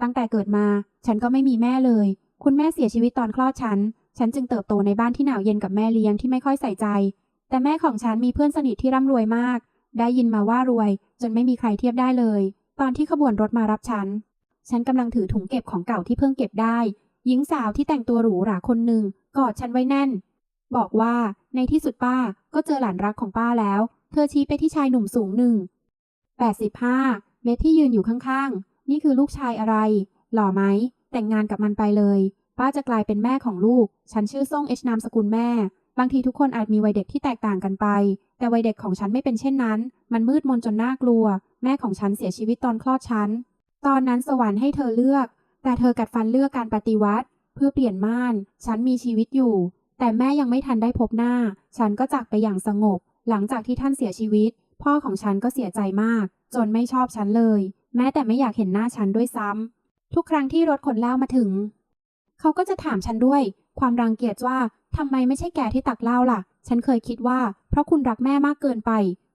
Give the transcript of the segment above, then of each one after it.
ตั้งแต่เกิดมา ฉันก็ไม่มีแม่เลย คุณแม่เสียชีวิตตอนคลอดฉัน ฉันจึงเติบโตในบ้านที่หนาวเย็นกับแม่เลี้ยงที่ไม่ค่อยใส่ใจ แต่แม่ของฉันมีเพื่อนสนิทที่ร่ำรวยมาก ได้ยินมาว่ารวย จนไม่มีใครเทียบได้เลย ตอนที่ขบวนรถมารับฉัน ฉันกำลังถือถุงเก็บของเก่าที่เพิ่งเก็บได้ หญิงสาวที่แต่งตัวหรูหราคนหนึ่งกอดฉันไว้แน่น บอกว่าในที่สุดป้าก็เจอหลานรักของป้าแล้ว เธอชี้ไปที่ชายหนุ่มสูงหนึ่ง85เมทที่ยืนอยู่ข้างๆ นี่คือลูกชายอะไร หล่อไหม แต่งงานกับมันไปเลย ป้าจะกลายเป็นแม่ของลูก ฉันชื่อซ่งเอชนามสกุลแม่ บางทีทุกคนอาจมีวัยเด็กที่แตกต่างกันไป แต่วัยเด็กของฉันไม่เป็นเช่นนั้น มันมืดมนจนน่ากลัว แม่ของฉันเสียชีวิตตอนคลอดฉัน ตอนนั้นสวรรค์ให้เธอเลือก แต่เธอกัดฟันเลือกการปฏิวัติ เพื่อเปลี่ยนม่าน ฉันมีชีวิตอยู่ แต่แม่ยังไม่ทันได้พบหน้า ฉันก็จากไปอย่างสงบ หลังจากที่ท่านเสียชีวิต พ่อของฉันก็เสียใจมาก จนไม่ชอบฉันเลยแม้แต่ไม่อยากเห็นหน้าฉันด้วยซ้ำทุกครั้งที่รถขนเหล้ามาถึง เขาก็จะถามฉันด้วย ความรังเกียจว่าทำไมไม่ใช่แกที่ตักเหล้าล่ะ ฉันเคยคิดว่า เพราะคุณรักแม่มากเกินไป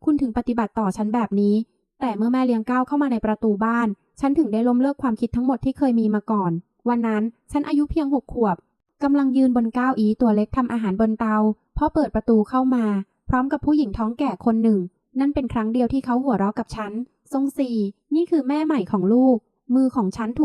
คุณถึงปฏิบัติต่อฉันแบบนี้ แต่เมื่อแม่เลี้ยงก้าวเข้ามาในประตูบ้าน ฉันถึงได้ล้มเลิกความคิดทั้งหมดที่เคยมีมาก่อน วันนั้นฉันอายุเพียงหกขวบกำลังยืนบนก้าวอีตัวเล็กทำอาหารบนเตาพ่อเปิดประตูเข้ามา พร้อมกับผู้หญิงท้องแก่คนหนึ่ง นั่นเป็นครั้งเดียวที่เขาหัวเราะกับฉัน ทรงสี่ นี่คือแม่ใหม่ของลูก มือของฉันถูก